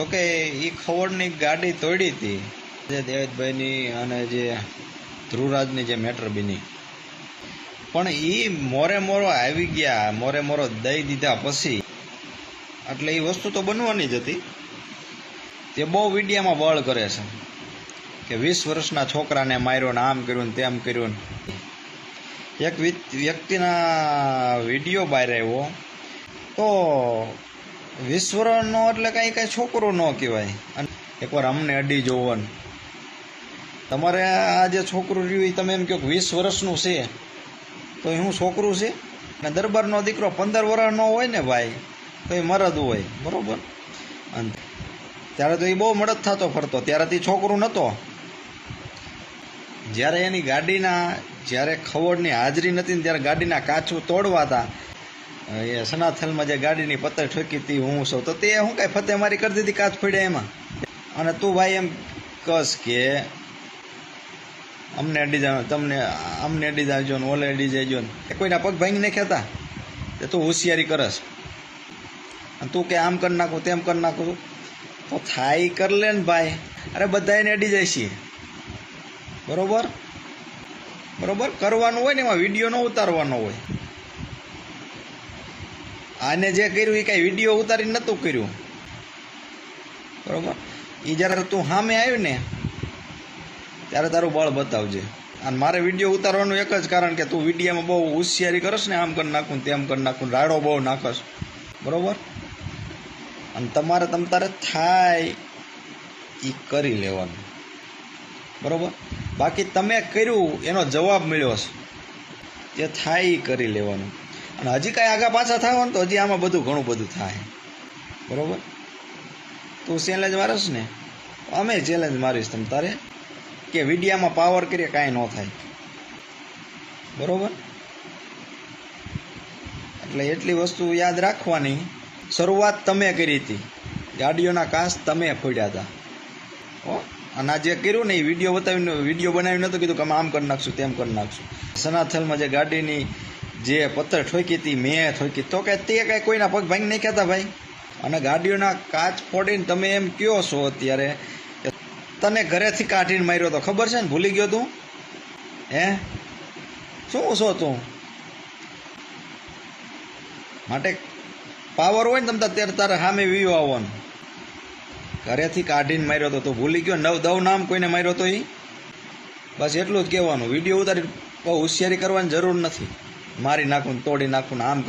તો કે એ ખવડની ગાડી તોડી હતી. જે દેવેદભાઈની અને જે ધ્રુવરાજની જે મેટર બની. પણ એ મોરે મોરો આવી ગયા, મોરે મોરો દઈ દીધા પછી. એટલે એ વસ્તુ તો બનવાની જ હતી. તે બહુ વિડીયામાં બળ કરે છે. કે વીસ વર્ષના છોકરાને માર્યો ને આમ કર્યું ને તેમ કર્યું એક વ્યક્તિના વીડિયો બહાર આવ્યો. તો વીસ વર્ષનો એટલે કાંઈ કાંઈ છોકરો ન કહેવાય. અને એકવાર અમને અડી જોવાનું. તમારે આ જે છોકરું રહ્યું એ તમે એમ કહો કે વીસ વર્ષનું છે. તો એ હું છોકરું છે? ને દરબારનો દીકરો પંદર વર્ષનો હોય ને ભાઈ, તો એ મરદ હોય. બરોબર? અને ત્યારે તો એ બહુ મદદ થતો ફરતો. ત્યારે તે છોકરું નહોતો જ્યારે એની ગાડીના, જ્યારે ખવડની હાજરી નથી ને ત્યારે ગાડીના કાચું તોડવા હતા એ સનાથલમાં જે ગાડીની પત્તર ઠોકી હતી, હું સૌ તો તે શું કાંઈ ફતે મારી કરી દીધી કાચ પડ્યા એમાં. અને તું ભાઈ એમ કસ કે, અમને અડી જાવ, તમને, અમને અડી જાવજો ને ઓલે અડી જાયજો ને. કોઈના પગ ભાંગી નાખ્યા હતા તે તું હોશિયારી કરસ. અને તું કે આમ કરી નાખું, તેમ કરી નાખું. તો થાય કર લે ને ભાઈ. અરે બધાને અડી જાય છે. બરોબર? બરોબર? કરવાનું હોય ને એમાં, વીડિયો ન ઉતારવાનો હોય. આને જે કર્યું એ કાંઈ વીડિયો ઉતારી નહોતું કર્યું. બરોબર? એ જ્યારે તું સામે આવ્યું ને, ત્યારે તારું બળ બતાવજે. અને મારે વીડિયો ઉતારવાનું એક જ કારણ કે તું વિડીયોમાં બહુ હોશિયારી કરશ ને, આમ કરી નાખું તેમ કરી નાખું રાડો બહુ નાખશ બરોબર? અને તમારે તમ તારે થાય એ કરી લેવાનું. બરોબર? બાકી તમે કર્યું, એનો જવાબ મળ્યો છે તે થાય એ કરી લેવાનું. અને હજી કાંઈ આગા પાછા થાવ ને તો હજી આમાં બધું ઘણું બધું થાય. બરોબર? તું ચેલેન્જ મારસ ને? અમે ચેલેન્જ મારીશ તમ તારે. કે વિડીયામાં પાવર કરીએ, કાંઈ ન થાય. બરોબર? એટલે એટલી વસ્તુ યાદ રાખવાની. શરૂઆત તમે કરી હતી. ગાડીઓના કાચ તમે ફોડ્યા હતા. હો? અને આ જે કર્યું ને એ વીડિયો બતાવીને, વીડિયો બનાવી નહોતું કીધું કે અમે આમ કરી નાખશું, તેમ કરી નાખશું. સનાથલમાં જે ગાડીની જે પથ્થર ઠોકી હતી, મેં ઠોકી. તો કે તે કાંઈ કોઈના પગ ભાંગી નહીં કહેતા ભાઈ? અને ગાડીઓના કાચ ફોડીને તમે એમ કયો છો અત્યારે? તને ઘરેથી કાઢીને માર્યો તો ખબર છે ને? ભૂલી ગયો તું? હે? શું છો તું? માટે પાવર હોય ને તમે અત્યારે તારે સામે વીવો આવવાનું. ઘરેથી કાઢીને માર્યો તો તું ભૂલી ગયો. નવ દવ નામ કોઈને માર્યો તો એ બસ એટલું જ કહેવાનું. વીડિયો ઉતારી બહુ હોશિયારી કરવાની જરૂર નથી. મારી નાખું તોડી નાખું આમ